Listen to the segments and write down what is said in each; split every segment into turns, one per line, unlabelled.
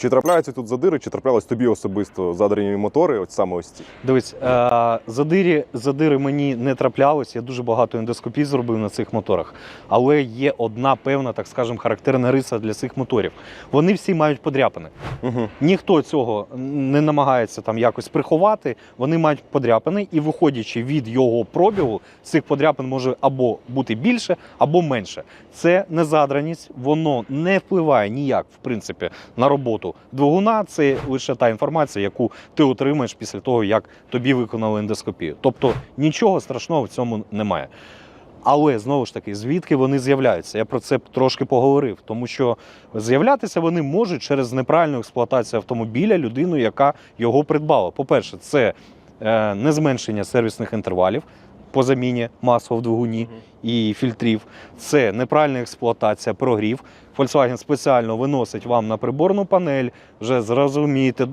Чи трапляються тут задири, чи траплялись тобі особисто задрані мотори, от саме ось ці?
Дивись, е, задирі, задири мені не траплялись. Я дуже багато ендоскопій зробив на цих моторах. Але є одна певна, так скажемо, характерна риса для цих моторів. Вони всі мають подряпини.
Угу.
Ніхто цього не намагається там якось приховати. Вони мають подряпини, і виходячи від його пробігу, цих подряпин може або бути більше, або менше. Це не задраність, воно не впливає ніяк, в принципі, на роботу двигуна. Це лише та інформація, яку ти отримаєш після того, як тобі виконали ендоскопію. Тобто нічого страшного в цьому немає. Але знову ж таки, звідки вони з'являються? Я про це трошки поговорив, тому що з'являтися вони можуть через неправильну експлуатацію автомобіля людиною, яка його придбала. По-перше, це е, не зменшення сервісних інтервалів по заміні масла в двигуні і фільтрів. Це неправильна експлуатація, прогрів. Volkswagen спеціально виносить вам на приборну панель, вже зрозумієте,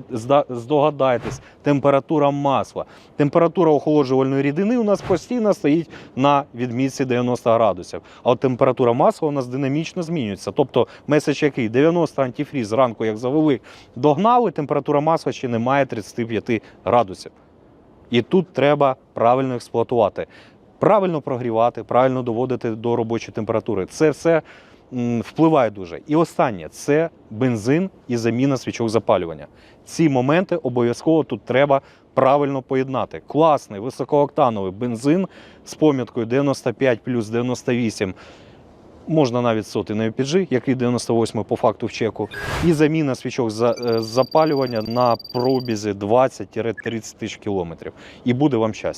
здогадайтесь, температура масла. Температура охолоджувальної рідини у нас постійно стоїть на відмітці 90 градусів. А от температура масла у нас динамічно змінюється. Тобто меседж який 90 антифріз зранку, як завели, догнали, температура масла ще не має 35 градусів. І тут треба правильно експлуатувати, правильно прогрівати, правильно доводити до робочої температури. Це все впливає дуже. І останнє це бензин і заміна свічок запалювання. Ці моменти обов'язково тут треба правильно поєднати. Класний високооктановий бензин з поміткою 95 плюс 98. Можна навіть соти на як який 98 по факту в чеку, і заміна свічок е, запалювання на пробізі 20-30 тисяч кілометрів. І буде вам щастя.